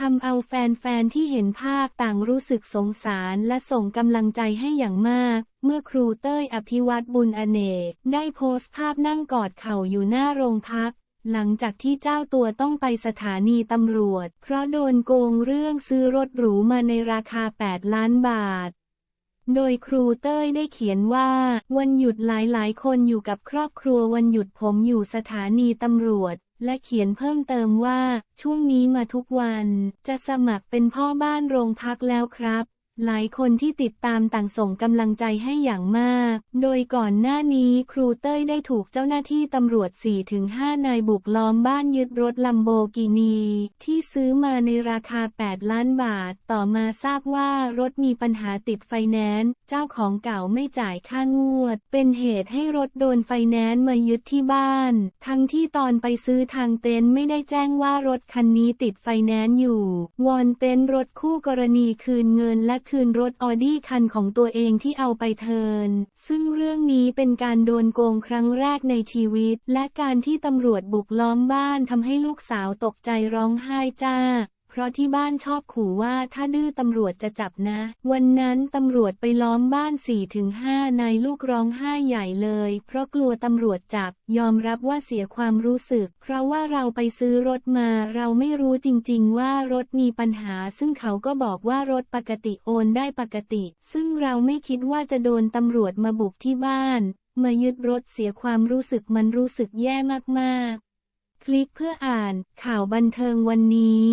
ทำเอาแฟนๆ ที่เห็นภาพต่างรู้สึกสงสารและส่งกำลังใจให้อย่างมาก เมื่อครูเต้ยอภิวัตบุญอเนก ได้โพสต์ภาพนั่งกอดเข่าอยู่หน้าโรงพัก หลังจากที่เจ้าตัวต้องไปสถานีตำรวจ เพราะโดนโกงเรื่องซื้อรถหรูมาในราคา 8 ล้านบาท โดยครูเต้ยได้เขียนว่า วันหยุดหลายๆ คนอยู่กับครอบครัววันหยุดผมอยู่สถานีตำรวจ และเขียนเพิ่มเติมว่า ช่วงนี้มาทุกวัน จะสมัครเป็นพ่อบ้านโรงพักแล้วครับ หลายคนที่ติดตามต่างส่งกำลังใจให้อย่างมาก โดยก่อนหน้านี้ครูเต้ยได้ถูกเจ้าหน้าที่ตำรวจ 4-5 นายบุกล้อมบ้านยึดรถลัมโบกินี ที่ซื้อมาในราคา 8 ล้านบาท ต่อมาทราบว่ารถมีปัญหาติดไฟแนนซ์ เจ้าของเก่าไม่จ่ายค่างวด เป็นเหตุให้รถโดนไฟแนนซ์มายึดที่บ้าน ทั้งที่ตอนไปซื้อทางเต็นท์ไม่ได้แจ้งว่ารถคันนี้ติดไฟแนนซ์อยู่ วอนเต็นท์รถคู่กรณีคืนเงินและคืนรถออดี้คันของตัวเองที่เอาไปเทิร์นซึ่งเรื่องนี้เป็นการโดนโกงครั้งแรกในชีวิต และการที่ตำรวจบุกล้อมบ้านทำให้ลูกสาวตกใจร้องไห้จ้า เพราะที่บ้านชอบขู่ว่าถ้าดื้อตำรวจจะจับนะ วันนั้นตำรวจไปล้อมบ้าน4-5นายลูกร้องไห้ใหญ่เลย เพราะกลัวตำรวจจับ ยอมรับว่าเสียความรู้สึก เพราะว่าเราไปซื้อรถมา เราไม่รู้จริง ๆ ว่ารถมีปัญหา ซึ่งเขาก็บอกว่ารถปกติโอนได้ปกติ ซึ่งเราไม่คิดว่าจะโดนตำรวจมาบุกที่บ้าน มายึดรถเสียความรู้สึกมันรู้สึกแย่มากๆ คลิกเพื่ออ่านข่าวบันเทิงวันนี้